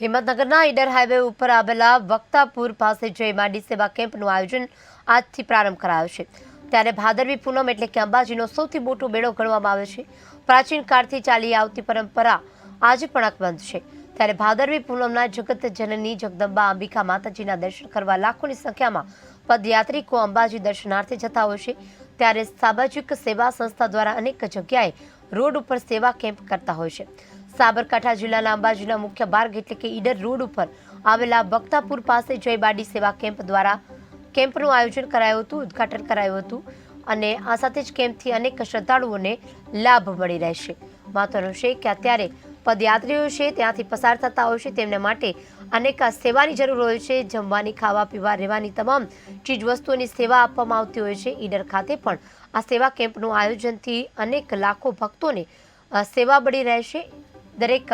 હિંમતનગરના Idar highway ઉપર આવેલા વક્તાપુર પાસે જય માંડી સેવા કેમ્પનું આયોજન આજથી પ્રારંભ કરાયો છે. ત્યારે ભાદરવી પૂનમ એટલે કે અંબાજીનો સૌથી મોટો મેળો ગણવામાં આવે છે. પ્રાચીન કાળથી ચાલી આવતી પરંપરા આજે પણ અકબંધ છે. ત્યારે ભાદરવી પૂનમના જગત જનની જગદંબા અંબિકા માતાજીના દર્શન કરવા લાખોની સંખ્યામાં પદયાત્રિકો અંબાજી દર્શનાર્થે જતા હોય છે. ત્યારે સામાજિક સેવા સંસ્થા દ્વારા અનેક જગ્યાએ રોડ ઉપર સેવા કેમ્પ કરતા હોય છે. સાબરકાંઠા જિલ્લાના અંબાજીના મુખ્ય માર્ગ એટલે કે ઈડર રોડ ઉપર આવેલા ભક્તાપુર પાસે જય બાડી સેવા કેમ્પ દ્વારા કેમ્પનું આયોજન કરાયું હતું, ઉદ્ઘાટન કરાયું હતું અને આ સાથે જ કેમ્પથી અનેક શ્રદ્ધાળુઓને લાભ મળી રહેશે. મહત્વનું છે કે અત્યારે પદયાત્રીઓ છે, ત્યાંથી પસાર થતા હોય છે, તેમને માટે અનેક સેવાની જરૂર હોય છે. જમવાની, ખાવા પીવા, રહેવાની તમામ ચીજ વસ્તુઓની સેવા આપવામાં આવતી હોય છે. ઈડર ખાતે પણ આ સેવા કેમ્પનું આયોજનથી અનેક લાખો ભક્તોને સેવા મળી રહેશે. દરેક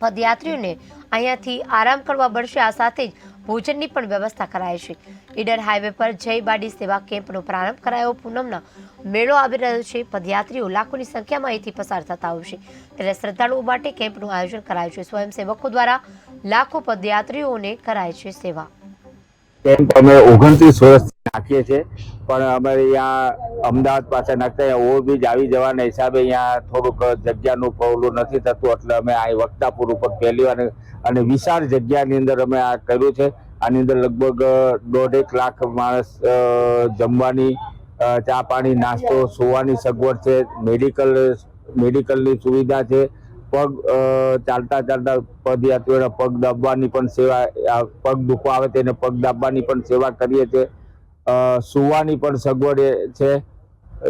પદયાત્રીઓને અહીંયાથી આરામ કરવા મળશે. આ સાથે જ ભોજનની પણ વ્યવસ્થા કરાય છે. ઈડર હાઈવે પર જય બાડી સેવા કેમ્પનો પ્રારંભ કરાયો. પૂનમના મેળો આવી રહ્યો છે. પદયાત્રીઓ લાખોની સંખ્યામાં અહીંથી પસાર થતા છે. ત્યારે શ્રદ્ધાળુઓ માટે કેમ્પનું આયોજન કરાયું છે. સ્વયંસેવકો દ્વારા લાખો પદયાત્રીઓને કરાય છે સેવા. કેમ્પ અમે ઓગણત્રીસ વર્ષથી નાખીએ છીએ, પણ અમારે અહીંયા અમદાવાદ પાસે નાખતા અહીંયા ઓવરબ્રિજ આવી જવાના હિસાબે અહીંયા થોડુંક જગ્યાનું પગલું નથી થતું, એટલે અમે આ વક્તાપુર ઉપર પહેલી વાર અને વિશાળ જગ્યાની અંદર અમે આ કર્યું છે. આની અંદર લગભગ દોઢેક લાખ માણસ જમવાની ચા પાણી, નાસ્તો, સુવાની સગવડ છે, મેડિકલ, મેડિકલની સુવિધા છે પગ ચાલતા ચાલતા પદયાત્રીઓના પગ દાબવાની પણ સેવા પગ દુખવા આવે તેને પગ દાબવાની પણ સેવા કરીએ છીએ. સુવાની પણ સગવડ છે.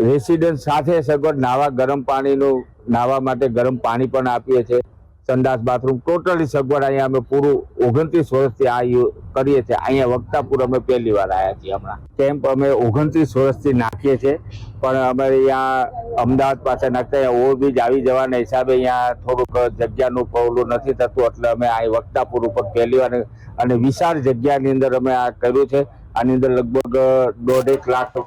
રેસિડેન્ટ સાથે સગવડ, નાવા ગરમ પાણીનું, નાવા માટે ગરમ પાણી પણ આપીએ છીએ. સંડાસ, બાથરૂમ, ટોટલી સગવડ અહીંયા અમે પૂરું ઓગણત્રીસ વર્ષથી આ કરીએ છીએ. અહીંયા વક્તાપુર અમે પહેલી વાર આવ્યા છીએ હમણાં. કેમ્પ અમે ઓગણત્રીસ વર્ષથી નાખીએ છીએ. પણ અમે અહીંયા અમદાવાદ પાસે નાખતા ઓવરબ્રિજ આવી જવાના હિસાબે અહીંયા થોડુંક જગ્યાનું પગલું નથી થતું, એટલે અમે આ વક્તાપુર ઉપર પહેલી વાર અને વિશાળ જગ્યાની અંદર અમે આ કર્યું છે. આની અંદર લગભગ દોઢેક લાખ